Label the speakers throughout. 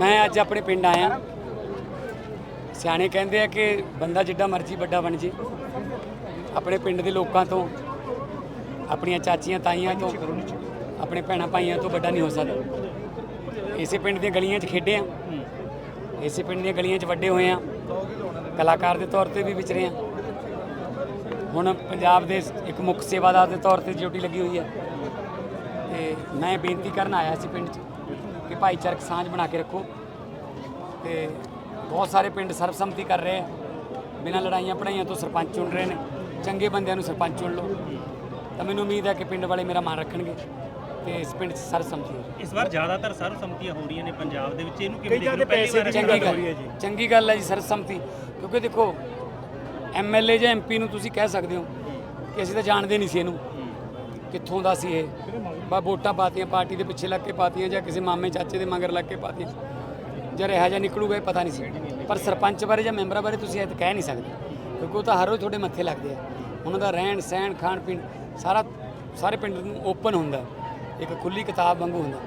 Speaker 1: ਮੈਂ ਅੱਜ ਆਪਣੇ ਪਿੰਡ ਆਇਆ। ਸਿਆਣੇ ਕਹਿੰਦੇ ਆ ਕਿ ਬੰਦਾ ਜਿੱਡਾ ਮਰਜ਼ੀ ਵੱਡਾ ਬਣ ਜੇ। ਆਪਣੇ ਪਿੰਡ ਦੇ ਲੋਕਾਂ ਤੋਂ, ਆਪਣੀਆਂ ਚਾਚੀਆਂ ਤਾਈਆਂ ਤੋਂ, ਆਪਣੇ ਭੈਣਾਂ ਭਾਈਆਂ ਤੋਂ ਵੱਡਾ ਨਹੀਂ ਹੋ ਸਕਦਾ। ਇਸੇ ਪਿੰਡ ਦੀਆਂ ਗਲੀਆਂ 'ਚ ਖੇਡੇ ਆ। ਇਸੇ ਪਿੰਡ ਦੀਆਂ ਗਲੀਆਂ 'ਚ ਵੱਡੇ ਹੋਏ ਆ। ਕਲਾਕਾਰ ਦੇ ਤੌਰ ਤੇ ਵੀ ਵਿਚਰੇ ਆ। ਹੁਣ ਪੰਜਾਬ ਦੇ ਇੱਕ ਮੁੱਖ ਸੇਵਾਦਾਰ ਦੇ ਤੌਰ ਤੇ ਡਿਊਟੀ ਲੱਗੀ ਹੋਈ ਹੈ ਤੇ ਮੈਂ ਬੇਨਤੀ ਕਰਨ ਆਇਆ ਸੀ ਪਿੰਡ 'ਚ। ਕਿ ਭਾਈਚਾਰਕ ਸਾਂਝ ਬਣਾ ਕੇ ਰੱਖੋ। ਤੇ ਬਹੁਤ ਸਾਰੇ ਪਿੰਡ ਸਰਬਸੰਮਤੀ ਕਰ ਰਹੇ ਆ। ਬਿਨਾਂ ਲੜਾਈਆਂ ਪੜਾਈਆਂ ਤੋਂ ਸਰਪੰਚ ਚੁਣ ਰਹੇ ਨੇ। ਚੰਗੇ ਬੰਦਿਆਂ ਨੂੰ ਸਰਪੰਚ ਚੁਣ ਲਓ। ਤਾਂ ਮੈਨੂੰ ਉਮੀਦ ਹੈ ਕਿ ਪਿੰਡ ਵਾਲੇ ਮੇਰਾ ਮਾਨ ਰੱਖਣਗੇ ਤੇ ਇਸ ਪਿੰਡ 'ਚ ਸਰਬਸੰਮਤੀ ਹੋ
Speaker 2: ਇਸ ਵਾਰ ਜ਼ਿਆਦਾਤਰ ਸਰਬਸੰਮਤੀਆਂ ਹੋ ਰਹੀਆਂ ਨੇ ਪੰਜਾਬ ਦੇ ਵਿੱਚ। ਇਹਨੂੰ ਕਿਵੇਂ
Speaker 3: ਕਈ
Speaker 2: ਦੇਖ
Speaker 3: ਜਗ੍ਹਾ
Speaker 2: ਰਹੇ ਹੋ? ਪਹਿਲੀ
Speaker 3: ਪੈਸੇ
Speaker 2: ਵਾਰ
Speaker 1: ਚੰਗੀ ਗੱਲ ਚੰਗੀ ਗੱਲ ਹੈ ਜੀ ਸਰਬਸੰਮਤੀ। ਕਿਉਂਕਿ ਦੇਖੋ ਐਮਐਲਏ ਜਾਂ ਐਮਪੀ ਨੂੰ ਤੁਸੀਂ ਕਹਿ ਸਕਦੇ ਹੋ ਕਿ ਅਸੀਂ ਤਾਂ ਜਾਣਦੇ ਨਹੀਂ ਸੀ ਇਹਨੂੰ। ਕਿੱਥੋਂ ਦਾ ਸੀ ਇਹ? ਬਾ ਵੋਟਾਂ ਪਾਤੀਆਂ, ਪਾਰਟੀ ਦੇ ਪਿੱਛੇ ਲੱਗ ਕੇ ਪਾਤੀਆਂ ਜਾਂ ਕਿਸੇ ਮਾਮੇ ਚਾਚੇ ਦੇ ਮਗਰ ਲੱਗ ਕੇ ਪਾਤੀਆਂ? ਜਾਂ ਇਹੋ ਜਿਹਾ ਨਿਕਲੂਗਾ ਇਹ ਪਤਾ ਨਹੀਂ ਸੀ। ਪਰ ਸਰਪੰਚ ਬਾਰੇ ਜਾਂ ਮੈਂਬਰਾਂ ਬਾਰੇ ਤੁਸੀਂ ਇਹ ਤਾਂ ਕਹਿ ਨਹੀਂ ਸਕਦੇ। ਕਿਉਂਕਿ ਉਹ ਤਾਂ ਹਰ ਰੋਜ਼ ਤੁਹਾਡੇ ਮੱਥੇ ਲੱਗਦੇ ਆ। ਉਹਨਾਂ ਦਾ ਰਹਿਣ, ਸਹਿਣ, ਖਾਣ, ਪੀਣ ਸਾਰਾ, ਸਾਰੇ ਪਿੰਡ ਨੂੰ ਓਪਨ ਹੁੰਦਾ। ਇੱਕ ਖੁੱਲੀ ਕਿਤਾਬ ਵਾਂਗੂ ਹੁੰਦਾ।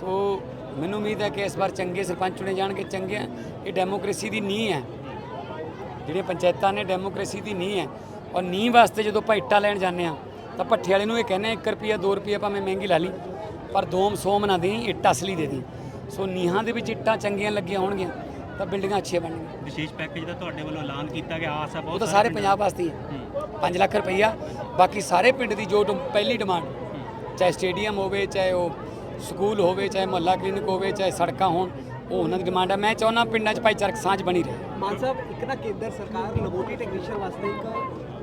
Speaker 1: ਸੋ ਮੈਨੂੰ ਉਮੀਦ ਹੈ ਕਿ ਇਸ ਵਾਰ ਚੰਗੇ ਸਰਪੰਚ ਚੁਣੇ ਜਾਣਗੇ, ਚੰਗੇ ਇਹ ਡੈਮੋਕ੍ਰੇਸੀ ਦੀ ਨੀਂਹ ਹੈ। ਜਿਹੜੀਆਂ ਪੰਚਾਇਤਾਂ ਨੇ ਡੈਮੋਕ੍ਰੇਸੀ ਦੀ ਨੀਂਹ ਹੈ। ਔਰ ਨੀਂਹ ਵਾਸਤੇ ਜਦੋਂ ਆਪਾਂ ਇੱਟਾਂ ਲੈਣ ਜਾਂਦੇ ਆ ਤਾਂ ਭੱਠੇ ਵਾਲੇ ਨੂੰ ਇਹ ਕਹਿੰਦੇ 1 ਰੁਪਿਆ 2 ਰੁਪਿਆ ਭਾਵੇਂ ਮਹਿੰਗੀ ਲਾ ਲਈ ਪਰ ਦੋਮ ਸੋਮ ਨਾ ਦੇਈ ਇੱਟ ਅਸਲੀ ਦੇ ਦੀ ਸੋ ਨੀਹਾਂ ਦੇ ਵਿੱਚ ਇੱਟਾਂ ਚੰਗੀਆਂ ਲੱਗੀਆਂ ਹੋਣਗੀਆਂ ਤਾਂ ਬਿਲਡਿੰਗਾਂ ਅੱਛੀਆਂ ਬਣਨਗੀਆਂ।
Speaker 2: ਵਿਸ਼ੇਸ਼ ਪੈਕੇਜ ਦਾ ਤੁਹਾਡੇ ਵੱਲੋਂ ਐਲਾਨ ਕੀਤਾ ਗਿਆ ਆਸ ਹੈ
Speaker 1: ਉਹ
Speaker 2: ਬਹੁਤ
Speaker 1: ਤਾਂ ਸਾਰੇ ਪੰਜਾਬ ਵਾਸਤੇ ਹੀ ਹੈ। 5 ਲੱਖ ਰੁਪਈਆ ਬਾਕੀ ਸਾਰੇ ਪਿੰਡ ਦੀ ਜੋ ਪਹਿਲੀ ਡਿਮਾਂਡ। ਚਾਹੇ ਸਟੇਡੀਅਮ ਹੋਵੇ ਚਾਹੇ ਉਹ ਸਕੂਲ ਹੋਵੇ ਚਾਹੇ ਮੁਹੱਲਾ ਕਲੀਨਿਕ ਹੋਵੇ ਚਾਹੇ ਸੜਕਾਂ ਹੋਣ ਉਹ ਉਹਨਾਂ ਦੀ ਡਿਮਾਂਡ ਹੈ ਮੈਂ ਚਾਹੁੰਦਾ ਪਿੰਡਾਂ 'ਚ ਭਾਈਚਾਰਕ ਸਾਂਝ ਬਣੀ ਰਹੇ।
Speaker 4: ਮਾਨ ਸਾਹਿਬ ਇੱਕ ਨਾ ਕੇਂਦਰ ਸਰਕਾਰ ਲੈਬੋਰਟਰੀ ਟੈਕਨੀਸ਼ੀਅਨ ਵਾਸਤੇ ਇੱਕ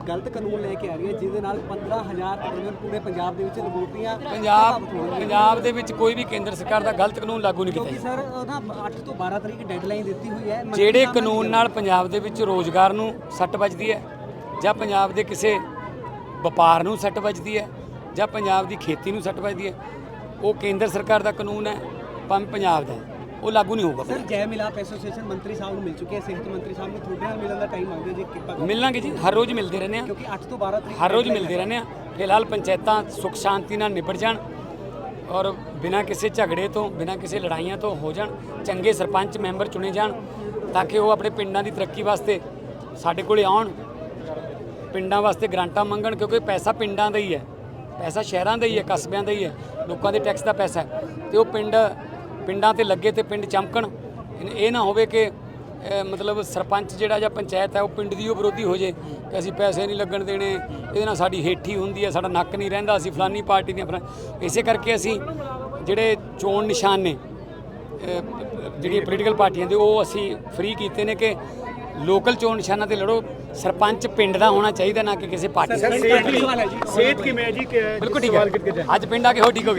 Speaker 4: ਗਲਤ ਕਾਨੂੰਨ ਲੈ ਕੇ ਆ ਰਹੀ ਹੈ ਜਿਹਦੇ ਨਾਲ 15000 ਤਕਰੀਬਨ ਪੂਰੇ ਪੰਜਾਬ ਦੇ ਵਿੱਚ ਲੈਬੋਰਟਰੀਆਂ
Speaker 1: ਪੰਜਾਬ। ਪੰਜਾਬ ਦੇ ਵਿੱਚ ਕੋਈ ਵੀ ਕੇਂਦਰ ਸਰਕਾਰ ਦਾ ਗਲਤ ਕਾਨੂੰਨ ਲਾਗੂ ਨਹੀਂ ਕੀਤਾ
Speaker 4: ਕਿਉਂਕਿ ਸਰ ਨਾ 8 ਤੋਂ 12 ਤਰੀਕ ਡੈਡਲਾਈਨ ਦਿੱਤੀ ਹੋਈ ਹੈ।
Speaker 1: ਜਿਹੜੇ ਕਾਨੂੰਨ ਨਾਲ ਪੰਜਾਬ ਦੇ ਵਿੱਚ ਰੋਜ਼ਗਾਰ ਨੂੰ ਸੱਟ ਵੱਜਦੀ ਹੈ ਜਾਂ ਪੰਜਾਬ ਦੇ ਕਿਸੇ ਵਪਾਰ ਨੂੰ ਸੱਟ ਵੱਜਦੀ ਹੈ ਜਾਂ ਪੰਜਾਬ ਦੀ ਖੇਤੀ ਨੂੰ ਸੱਟ ਵੱਜਦੀ ਹੈ ਉਹ ਕੇਂਦਰ ਸਰਕਾਰ ਦਾ ਕਾਨੂੰਨ ਹੈ ਭਾਵੇਂ ਪੰਜਾਬ ਦਾ ਉਹ ਲਾਗੂ ਨਹੀਂ ਹੋਊਗਾ
Speaker 4: ਸਰ ਜੈ ਮਿਲਾਪ ਐਸੋਸੀਏਸ਼ਨ ਮੰਤਰੀ ਸਾਹਿਬ ਨੂੰ ਮਿਲ ਚੁੱਕੀ ਹੈ ਸਿਹਤ ਮੰਤਰੀ ਸਾਹਿਬ ਨੂੰ। ਤੁਹਾਡੇ ਨਾਲ ਮਿਲਣ ਦਾ ਟਾਈਮ ਮੰਗਦੇ ਜੀ ਕਿਰਪਾ ਕਰਕੇ।
Speaker 1: ਮਿਲਾਂਗੇ ਜੀ ਹਰ ਰੋਜ਼ ਮਿਲਦੇ ਰਹਿੰਦੇ ਆ
Speaker 4: ਕਿਉਂਕਿ 8 ਤੋਂ 12 ਤਰੀਕ
Speaker 1: ਹਰ ਰੋਜ਼ ਮਿਲਦੇ ਰਹਿੰਦੇ ਆ ਫਿਲਹਾਲ ਪੰਚਾਇਤਾਂ ਸੁਖ ਸ਼ਾਂਤੀ ਨਾਲ ਨਿਪਟ ਜਾਣ ਔਰ ਬਿਨਾਂ ਕਿਸੇ ਝਗੜੇ ਤੋਂ ਬਿਨਾਂ ਕਿਸੇ ਲੜਾਈਆਂ ਤੋਂ ਹੋ ਜਾਣ ਚੰਗੇ ਸਰਪੰਚ ਮੈਂਬਰ ਚੁਣੇ ਜਾਣ ਤਾਂ ਕਿ ਉਹ ਆਪਣੇ ਪਿੰਡਾਂ ਦੀ ਤਰੱਕੀ ਵਾਸਤੇ ਸਾਡੇ ਕੋਲੇ ਆਉਣ ਪਿੰਡਾਂ ਵਾਸਤੇ ਗ੍ਰਾਂਟਾਂ ਮੰਗਣ ਕਿਉਂਕਿ ਪੈਸਾ ਪਿੰਡਾਂ ਦਾ ਹੀ ਹੈ। ਪੈਸਾ ਸ਼ਹਿਰਾਂ ਦਾ ਹੀ ਹੈ ਕਸਬਿਆਂ ਦਾ ਹੀ ਹੈ। ਲੋਕਾਂ ਦੇ ਟੈਕਸ ਦਾ ਪੈਸਾ ਹੈ। ਤੇ ਉਹ ਪਿੰਡ ਪਿੰਡਾਂ ਤੇ ਲੱਗੇ ਤੇ ਪਿੰਡ ਚਮਕਣ ਇਹ- ਨਾ ਹੋਵੇ ਕਿ ਮਤਲਬ ਸਰਪੰਚ ਜਿਹੜਾ ਜਾਂ ਪੰਚਾਇਤ ਹੈ ਉਹ ਪਿੰਡ ਦੀ ਉਹ ਵਿਰੋਧੀ ਹੋ ਜੇ ਕਿ ਅਸੀਂ ਪੈਸੇ ਨਹੀਂ ਲੱਗਣ ਦੇਣੇ ਇਹਦੇ ਨਾਲ ਸਾਡੀ ਹੇਠੀ ਹੁੰਦੀ ਹੈ ਸਾਡਾ ਨੱਕ ਨਹੀਂ ਰਹਿੰਦਾ ਅਸੀਂ ਫਲਾਨੀ ਪਾਰਟੀ ਦੀਆਂ ਫਲਾ ਇਸੇ ਕਰਕੇ ਅਸੀਂ ਜਿਹੜੇ ਚੋਣ ਨਿਸ਼ਾਨ ਨੇ ਜਿਹੜੀਆਂ ਪੋਲੀਟੀਕਲ ਪਾਰਟੀਆਂ ਦੇ ਉਹ ਅਸੀਂ ਫ੍ਰੀ ਕੀਤੇ ਨੇ ਕਿ ਲੋਕਲ ਚੋਣ ਨਿਸ਼ਾਨਾਂ ਤੇ ਲੜੋ ਸਰਪੰਚ ਪਿੰਡ ਦਾ ਹੋਣਾ ਚਾਹੀਦਾ ਨਾ ਕਿ ਕਿਸੇ ਪਾਰਟੀ ਦਾ
Speaker 3: ਸਿਹਤ ਕਿਵੇਂ ਹੈ ਜੀ
Speaker 1: ਬਿਲਕੁਲ ਠੀਕ ਹੈ ਅੱਜ ਪਿੰਡ ਆ ਕੇ ਹੋ ਠੀਕ ਹੋ